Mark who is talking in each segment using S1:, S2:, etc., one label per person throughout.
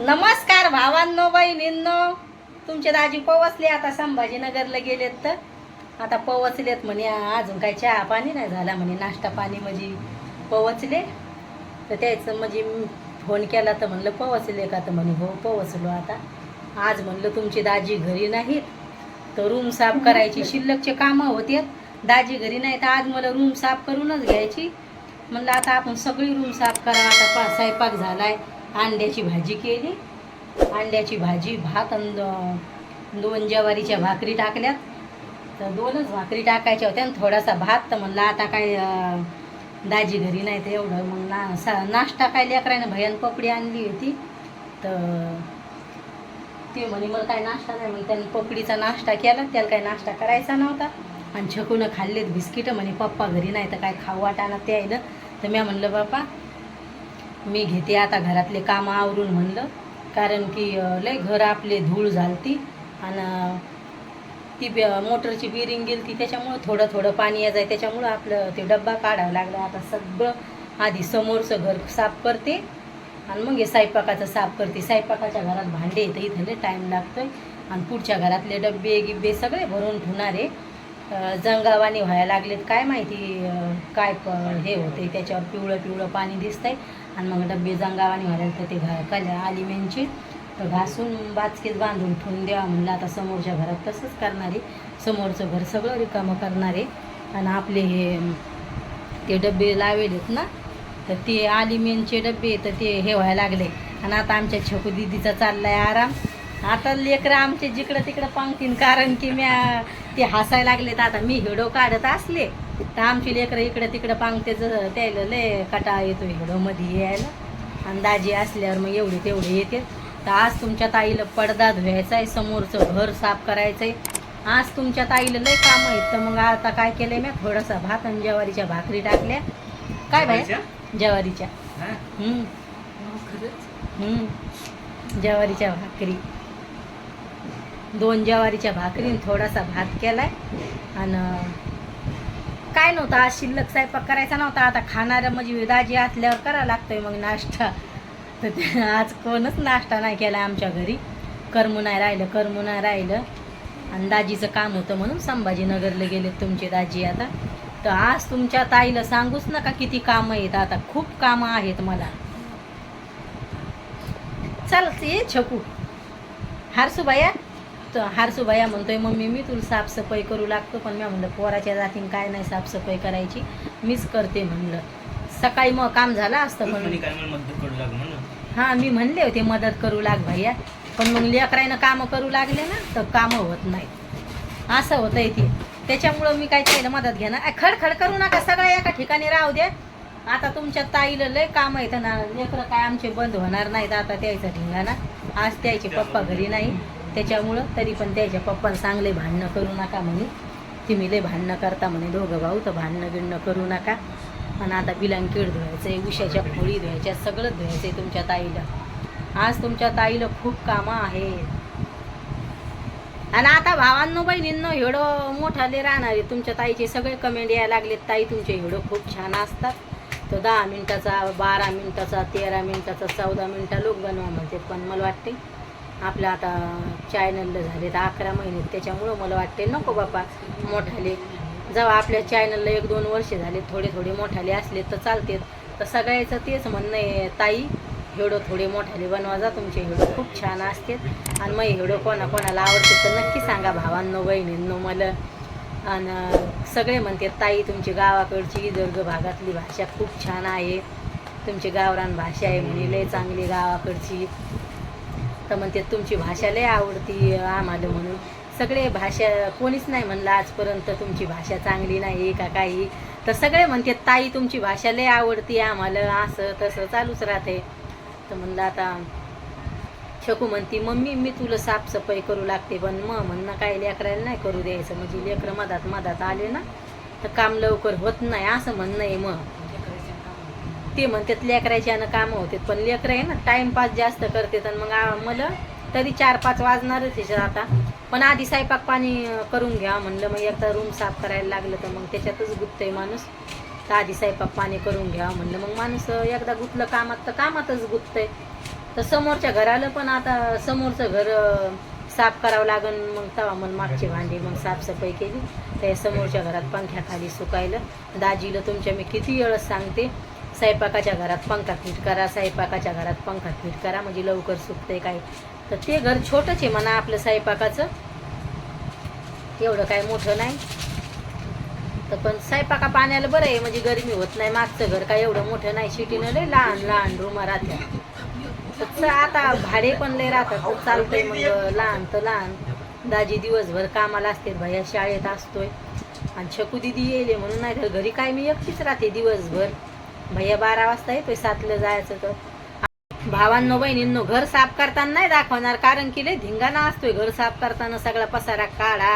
S1: नमस्कार भावांनो बहिणींनो. तुमचे दाजी पोवचले आता संभाजीनगरला गेलेत तर. आता पोवचलेत म्हणे अजून काही चहा पाणी नाही झाला म्हणे नाश्ता पाणी म्हणजे पोवचले तर त्याचं म्हणजे फोन केला तर म्हणलं पोवचले का? तर म्हणे हो पोवचलो आता. आज म्हणलं तुमची दाजी घरी नाहीत तर रूम साफ करायची शिल्लकचे कामं होते दाजी घरी नाही तर आज मला रूम साफ करूनच घ्यायची. म्हणलं आता आपण सगळी रूम साफ करा आता पा स्वयंपाक झालाय. अंड्याची भाजी केली. अंड्याची भाजी भात आणि दोन ज्वारीच्या भाकरी टाकल्यात. तर दोनच भाकरी टाकायच्या होत्या आणि थोडासा भात. तर म्हणलं आता काय दाजी घरी नाही तर एवढं. मग ना सा नाश्ता काय लेकरानं भयान पपडी आणली होती. तर ते म्हणे मला काय नाश्ता नाही. मग त्यांनी पपडीचा नाश्ता केला. त्याला काय नाश्ता करायचा नव्हता. आणि छकून खाल्लेत बिस्किटं. म्हणे पप्पा घरी नाही तर काय खाऊ वाटाणा ते आलं तर मी म्हणलं बापा मी घेते आता घरातले कामं आवरून म्हणलं. कारण की लय घर आपले धूळ झालती आणि ती बे- मोटरची बिरिंग गेली ती त्याच्यामुळं थोडं थोडं पाणी यायचं त्याच्यामुळं आपलं ते डब्बा काढावं लागला. आता सगळं आधी समोरचं घर साफ करते आणि मग हे स्वयंपाकाचं साफ करते. स्वयंपाकाच्या घरात भांडे येतं इथं लय टाईम लागतोय. आणि पुढच्या घरातले डब्बे गिब्बे सगळे भरून ठेवणार आहे. जंगावानी व्हायला लागलेत. काय माहिती काय हे होते त्याच्यावर पिवळं पिवळं पाणी दिसतंय. आणि मग डब्बे जंगावानी व्हायला तर ते घा कल्या आलिमेंटचे तर घासून बाचकीत बांधून ठेवून द्यावा म्हणलं. आता समोरच्या घरात तसंच करणारे. समोरचं घर सगळं रिकामं करणारे. आणि आपले हे ते डबे लावेलेत ना? तर ते आलिमेनचे डबे तर ते हे व्हायला लागले. आणि आता आमच्या छकू दिदीचा चाललाय आराम. आता लेकरं आमचे जिकडं तिकडं पांगतीन कारण की म्या ते हसायला लागले तर आता मी हिडो काढत असले तर आमची लेकरं इकडं तिकडं पांगते त्याला लय कटा येतो हिडोमध्ये यायला. आणि दाजी असल्यावर मग एवढे तेवढे येते. तर आज तुमच्या ताईला पडदा धुवायचा आहे समोरचं घर साफ करायचं आहे आज तुमच्या ताईला लय काम आहेत. तर मग आता काय केलंय मी थोडासा भात आणि ज्वारीच्या भाकरी टाकल्या. काय बाय ज्वारीच्या? हम्म. ज्वारीच्या भाकरी. दोन ज्वारीच्या भाकरीन थोडासा भात केलाय. आणि काय नव्हतं आज शिल्लक स्वयंपाक करायचा नव्हता. आता खाणारं म्हणजे दाजी असल्यावर करावं लागतोय मग नाश्ता. तर आज कोणच नाश्ता नाही केला आमच्या घरी. करमू नाही राहिलं करमू नाही राहिलं. आणि दाजीचं काम होतं म्हणून संभाजीनगरला गेले तुमचे दाजी आता. तर आज तुमच्या ताईला सांगूच नका किती कामं आहेत. आता खूप कामं आहेत मला. चालत ये छकू. हारसूबाया तर हारसूबाया म्हणतोय मम्मी मी तुला साफसफाई करू लागतो पण मी म्हणलं पोराच्या जातीन काय नाही साफसफाई करायची मीच करते म्हणलं. सकाळी मग काम झालं असतं पण हां मी म्हणले होते मदत करू लाग भैया. पण मग लेकरानं कामं करू लागले ना तर कामं होत नाहीत असं होतंय ते त्याच्यामुळं मी काय त्याला मदत घेणार. खडखड करू नका सगळं एका ठिकाणी राहू दे आता तुमच्या ताईला लय काम येतं ना लेकरं काय आमचे बंद होणार नाहीत आता त्यायचं ढिंगाणा आज त्याचे पप्पा घरी नाही. त्याच्यामुळं तरी पण त्याच्या पप्पाला चांगले भांडणं करू नका म्हणे. तुम्ही लय भांडणं करता म्हणे दोघं भाऊ तर भांडणं गिणणं करू नका. आणि आता बिलांकीड धुवायचं आहे उशाच्या खोळी धुवायच्या सगळं धुवायचं आहे तुमच्या ताईला. आज तुमच्या ताईला खूप कामं आहेत. आणि आता भावांनो बहिणींनो हेडो मोठाले राहणारे तुमच्या ताईचे सगळे कमेंट यायला लागलेत. ताई तुमचे हेडो खूप छान असतात. तो दहा मिनटाचा बारा मिनटाचा तेरा मिनटाचा चौदा मिनटा लोक बनवा म्हणते पण मला वाटते आपलं आता चॅनलला झाले तर अकरा महिने त्याच्यामुळं मला वाटते नको बाप्पा मोठाले. जेव्हा आपल्या चॅनलला एक दोन वर्ष झाले थोडे थोडे मोठाले असले तर चालते. तर सगळ्याचं तेच म्हणणं आहे ताई हेडो थोडे मोठाले बनवा जा तुमचे हेडो खूप छान असते. आणि मग हेडो कोणा कोणाला आवडते तर नक्की सांगा भावांनो बहिणींनो मला. आणि सगळे म्हणते ताई तुमची गावाकडची विदर्भ भागातली भाषा खूप छान आहे. तुमची गावरान भाषा आहे म्हणे लय चांगली गावाकडची. तर म्हणते तुमची भाषा लय आवडती आम्हाला म्हणून. सगळे भाषा कोणीच नाही म्हणलं आजपर्यंत तुमची भाषा चांगली नाही का काही. तर सगळे म्हणते ताई तुमची भाषा लय आवडती आम्हाला असं तसं चालूच राहते. तर म्हणलं आता शकू म्हणती मम्मी मी तुला साफसफाई करू लागते पण मग म्हणणं काय लेकरायला नाही करू द्यायचं म्हणजे लेकरं मधात मधात आले ना तर काम लवकर होत नाही असं म्हणणं आहे मग ते म्हणतात लेकरायच्यानं कामं होते पण लेकरं आहे ना टाइमपास जास्त करते तर मग मला तरी चार पाच वाजणारच त्याच्यात आता. पण आधी स्वयंपाक पाणी करून घ्या म्हणलं. मग एकदा रूम साफ करायला लागलं तर मग त्याच्यातच गुप्तय माणूस. तर आधी स्वयंपाक पाणी करून घ्या म्हणलं. मग माणूस एकदा गुतलं कामात तर कामातच गुततंय. तर समोरच्या घराला पण आता समोरचं घर साफ करावं लागन. मग तवा मग मागची भांडी मग साफसफाई केली. त्या समोरच्या घरात पंख्याखाली सुकायलं. दाजीला तुमच्या मी किती वेळच सांगते स्वयंपाकाच्या घरात पंखा फिट करा स्वयंपाकाच्या घरात पंखा फिट करा म्हणजे लवकर सुकते काय? तर ते घर छोटंच आहे म्हणा आपलं स्वयंपाकाचं एवढं काय मोठं नाही. तर पण स्वयंपाका पाण्याला बरं आहे म्हणजे गरमी होत नाही. मागचं घर काय एवढं मोठं नाही. शिटीनं लय लहान लहान रूमा राहत्या. तर आता भाडे पण लय राहतात. तर चालतंय मग लहान तर लहान. दाजी दिवसभर कामाला असते भैया शाळेत असतोय. आणि छकू दिदी येईल म्हणून नाही तर घरी काय मी एकटीच राहते दिवसभर. भैया बारा वाजता येतोय सातलं जायचं तर. भावांनो बहिणींनो घर साफ करताना नाही दाखवणार कारण की लय धिंगाणा असतोय घर साफ करताना सगळा पसारा काढा.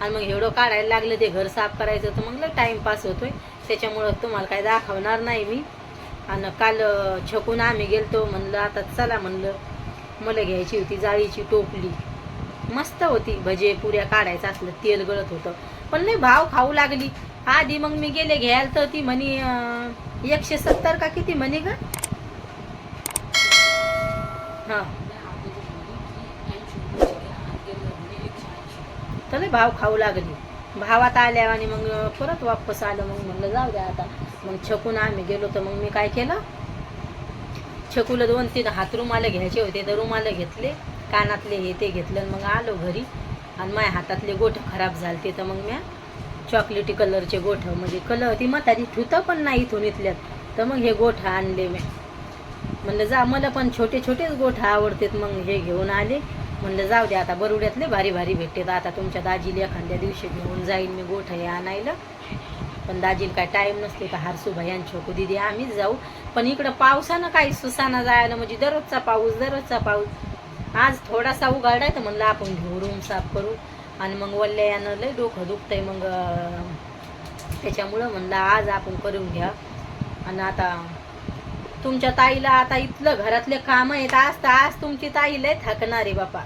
S1: आणि मग एवढं काढायला लागलं ते घर साफ करायचं तर मग लय टाईमपास होतोय. त्याच्यामुळं तुम्हाला काय दाखवणार नाही मी. आणि काल छकून आम्ही गेलतो म्हणलं आता चला म्हणलं. मला घ्यायची होती जाळीची टोपली. मस्त होती भजे पुऱ्या काढायचं असलं तेल गळत होतं. पण नाही भाव खाऊ लागली. आधी मग मी गेले घ्यायला तर ती म्हणी एकशे सत्तर का किती म्हणे ग? हा. तर भाव खाऊ लागली. भावात आल्या आणि मग परत वापस आलं मग म्हणलं जाऊ द्या आता. मग छकून आम्ही गेलो तर मग मी काय केलं? छकूला दोन तीन हात रुमाले घ्यायचे होते तर रुमाले घेतले कानातले हे ते घेतलं आणि मग आलो घरी. आणि माझ्या हातातले गोठ खराब झालते तर मग म्या चॉकलेटी कलरचे गोठ म्हणजे कलर ती म्हातारी ठुतं पण नाही इथून इथल्यात. तर मग हे गोठ आणले मी. म्हणलं जा मला पण छोटे छोटेच गोठ आवडतात. मग हे घेऊन आले. म्हणलं जाऊ दे आता बरुड्यातले भारी भारी भेटतात. आता तुमच्या दाजीला एखाद्या दिवशी घेऊन जाईन मी गोठ हे आणायला. पण दाजीला काय टाईम नसते का हारसू भयान छोकू दिदी आम्हीच जाऊ. पण इकडं पावसानं काही सुसाना जायला म्हणजे दररोजचा पाऊस दररोजचा पाऊस. आज थोडासा उघाडाय तर म्हणलं आपण घेऊ रूम साफ करू. आणि मग वल्ल्या यानं लय डोकं दुखतंय मग त्याच्यामुळं म्हणलं आज आपण करून घ्या. आणि आता तुमच्या ताईला आता इथलं घरातले काम आहेत आज तर आज तुमची ताई लय थकणार आहे बापा.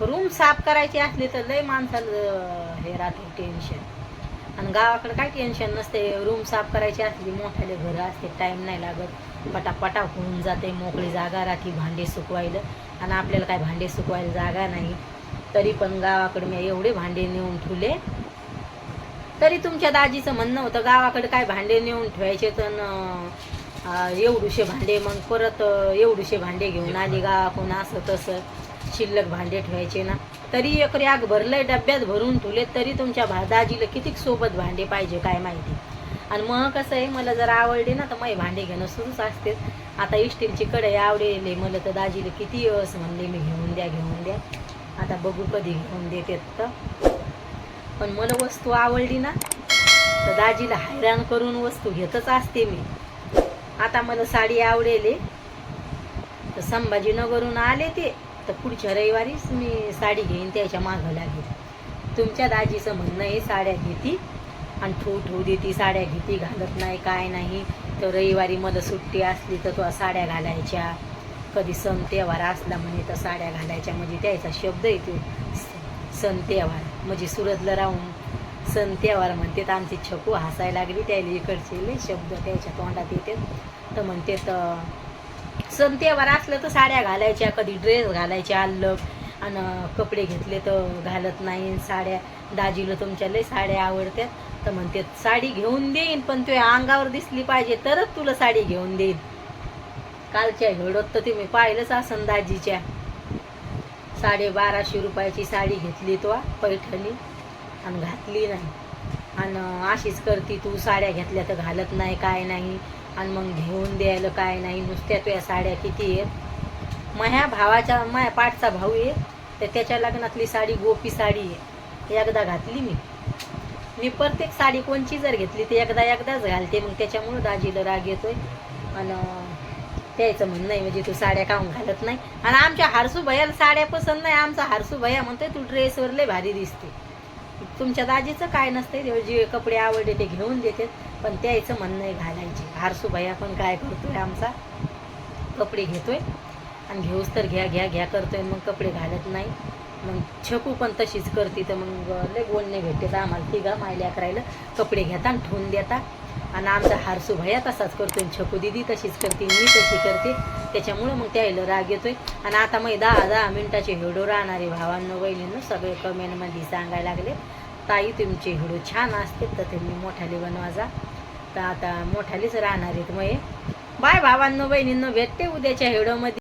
S1: रूम साफ करायची असली तर लय माणसाला हे राहते टेन्शन आणि गावाकडे काय टेन्शन नसते रूम साफ करायची असली मोठ्याले घरं असते टाईम नाही लागत. पटापटा होऊन जाते मोकळी जागा राहते भांडे सुकवायला. आणि आपल्याला काय भांडे सुकवायला जागा नाही. तरी पण गावाकडे मी एवढे भांडे नेऊन ठेवले. तरी तुमच्या दाजीचं म्हणणं होतं गावाकडे काय भांडे नेऊन ठेवायचे तर एवढूशे भांडे मग परत एवढूशे भांडे घेऊन आली गावाकडून असं तसं शिल्लक भांडे ठेवायचे ना. तरी एक रॅग भरलंय डब्यात भरून ठेवले तरी तुमच्या भा दाजीला किती सोबत भांडे पाहिजे काय माहिती. आणि मग कसं आहे मला जर आवडले ना तर मग भांडे घेणं सुरूच असते. आता इस्टीलची कढई आवडेल मला तर दाजीला किती असं म्हणले मी घेऊन द्या घेऊन द्या. आता बघू कधी घेऊन देतात तर. पण मला वस्तू आवडली ना तर दाजीला हैराण करून वस्तू घेतच असते मी. आता मला साडी आवडेल आहे. तर संभाजीनगरहून आले ते. तर पुढच्या रविवारीच मी साडी घेईन त्याच्या मागं लागेल. तुमच्या दाजीचं म्हणणं आहे साड्या घेती आणि ठेवू ठेवू देती साड्या घेती घालत नाही काय नाही. तर रविवारी मला सुट्टी असली तर तो साड्या घालायच्या. कधी सण त्योहार असला म्हणे तर साड्या घालायच्या म्हणजे त्याचा शब्द येतो. सण त्योहार म्हणजे सुरतला राहून सण त्योहार म्हणते तर आमची छकू हसायला लागली त्याला इकडचे लय शब्द त्याच्या तोंडात येते तर म्हणते तर सण त्योहार असलं तर साड्या घालायच्या कधी ड्रेस घालायच्या अल्लग आणि कपडे घेतले तर घालत नाही साड्या दाजीला तुमच्या लय साड्या आवडतात. तर म्हणते साडी घेऊन देईन पण तुझ्या अंगावर दिसली पाहिजे तरच तुला साडी घेऊन देईन. कालच्या व्हिडिओत तर तुम्ही पाहिलंच असं दाजीच्या. साडे बाराशे रुपयाची साडी घेतली तो पैठणी आणि घातली नाही. आणि अशीच करती तू साड्या घेतल्या तर घालत नाही काय नाही. आणि मग घेऊन द्यायला काय नाही. नुसत्या तुझ्या साड्या किती आहेत? माझ्या भावाच्या माझ्या पाठचा भाऊ आहे तर त्याच्या लग्नातली साडी गोपी साडी आहे. एकदा घातली मी. मी प्रत्येक साडी कोणची जर घेतली ती एकदा एकदाच घालते. मग त्याच्यामुळं दाजीला राग येतोय. आणि त्याचं म्हणणं आहे म्हणजे तू साड्या काहून घालत नाही? आणि आमच्या हारसू भैयाला साड्या पसंत नाही आमचा हारसू भैया म्हणतोय तू ड्रेसवर लय भारी दिसते. तुमच्या दाजीचं काय नसतं जे कपडे आवडले ते घेऊन देते पण त्याचं म्हणणं आहे घालायचे. हारसू भैया पण काय करतोय आमचा? कपडे घेतोय आणि घेऊस तर घ्या घ्या घ्या करतोय मग कपडे घालत नाही. मग छकू पण तशीच करते तर मग लय बोलणे भेटते तर आम्हाला तिघा मायल्या करायला कपडे घेता आणि ठेवून देता. आणि आमचा हारसू भया तसाच करतो छकू दिदी तशीच करते मी तशी करते. त्याच्यामुळं मग त्याला राग येतोय. आणि आता मग दहा दहा मिनिटाचे व्हिडिओ राहणारे भावांनो बहिणींनो. सगळे कमेंटमध्ये सांगायला लागले. ताई तुमचे हेडो छान असतील तर तुम्ही मोठाले बनवाजा. तर आता मोठालीच राहणार आहेत मग बाय भावांनो बहिणींनो. भेटते उद्याच्या हेडोमध्ये